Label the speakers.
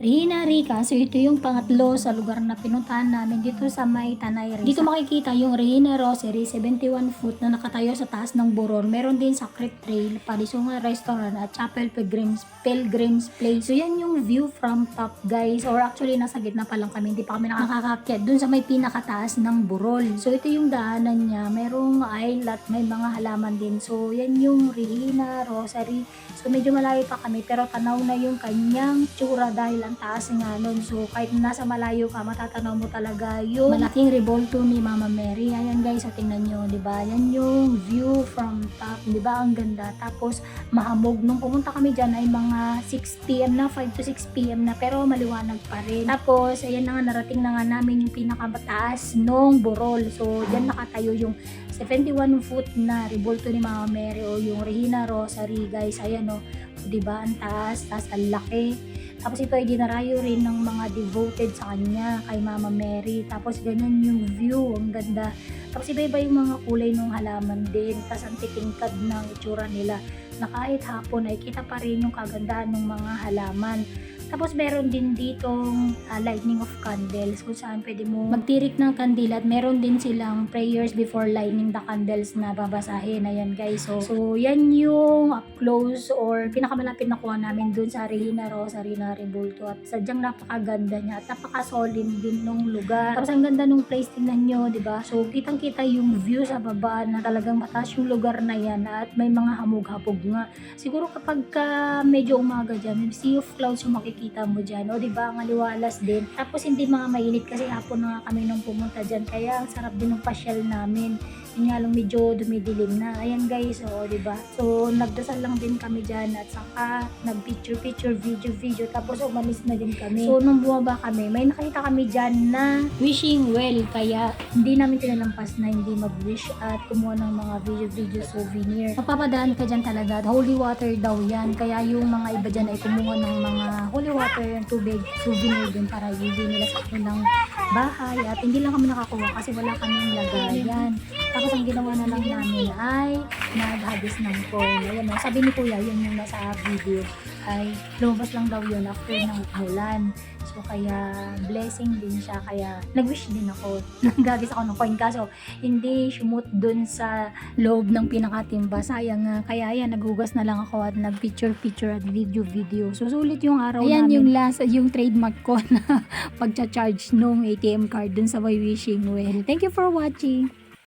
Speaker 1: Rina Rica, so ito yung pangatlo sa lugar na pinuntahan namin dito sa may Tanay Rizal. Dito makikita yung Reina Rosary, 71 foot na nakatayo sa taas ng Buror. Meron din Sacred Trail, Padisunga Restaurant at Chapel Pilgrims, Pilgrims Place. So yan yung view from top guys, or actually nasa gitna pa lang kami, hindi pa kami nakakakyat dun sa may pinakataas ng Burol. So ito yung daanan niya, merong aisle at may mga halaman din. So yan yung Reina Rosary. So medyo malayo pa kami pero tanaw na yung kanyang tsura dahil ang taas nga nun. So kahit nasa malayo ka, matatanaw mo talaga yung malaking revolto ni Mama Mary. Ayan guys, so tingnan nyo, di ba? Yan yung view from top, di ba? Ang ganda. Tapos mahamog. Nung pumunta kami dyan ay mga 6 p.m. na, 5 to 6 p.m. na pero maliwanag pa rin. Tapos, ayan na nga, narating na nga namin yung pinakamataas nung Burol. So, dyan nakatayo yung 71 foot na revolto ni Mama Mary o yung Regina Rosary guys ayan o di ba ang taas taas ang laki tapos ito ay dinarayo rin ng mga devoted sa kanya kay Mama Mary. Tapos ganyan yung view ang ganda. Tapos iba-iba yung mga kulay ng halaman din. Tapos ang titingkad ng itsura nila na kahit hapon ay kita pa rin yung kagandahan ng mga halaman tapos meron din ditong ah, lightning of candles kung saan pwede mo magtirik ng kandila at meron din silang prayers before lighting the candles na babasahin. Ayan guys. So, so yan yung up close or pinakamalapit na kuha namin dun sa Regina Rosary na Rebulto. At sadyang napakaganda niya at napaka-solid din nung lugar. Tapos ang ganda nung place tingnan nyo, di ba? So kitang kita yung view sa baba na talagang mataas yung lugar na yan at may mga hamog-habog nga. Siguro kapag ka medyo umaga dyan, may sea of clouds yung makikita mo dyan. O, di ba? Ang aliwalas din. Tapos, hindi mga mainit kasi hapon na kami nung pumunta dyan. Kaya, ang sarap din ng pasyal namin. Yun nga lang medyo dumidilim na. Ayan guys, o, di ba? So, nagdasal lang din kami dyan at saka nag-picture-picture, video-video. Tapos, umalis na din kami. So, nung bumaba kami, may nakita kami dyan na wishing well. Kaya, hindi namin tinalampas na hindi mag-wish at kumuha ng mga video-video souvenir. Mapapadaan ka dyan talaga. Holy water daw yan. Kaya yung mga iba dyan ay kumuha ng mga holy water, tubig, souvenir din para yun nila sa kanilang bahay. At hindi lang kami nakakuha kasi wala kaming lagayan. Tapos ang ginawa na lang namin ay naghagis ng corn. Ayan o, sabi ni Kuya, yun yung nasa video, ay lumabas lang daw yun after ng ulan. So kaya blessing din siya, kaya nag-wish din ako. Naghagis ako ng coin kaso hindi shumot dun sa loob ng pinakatimba. Sayang nga, kaya yan, naghugas na lang ako at nag-picture-picture at video-video. Susulit yung araw
Speaker 2: Ayan
Speaker 1: namin.
Speaker 2: yung last, yung trademark ko na pagcha-charge nung ATM card dun sa my wishing well. Thank you for watching.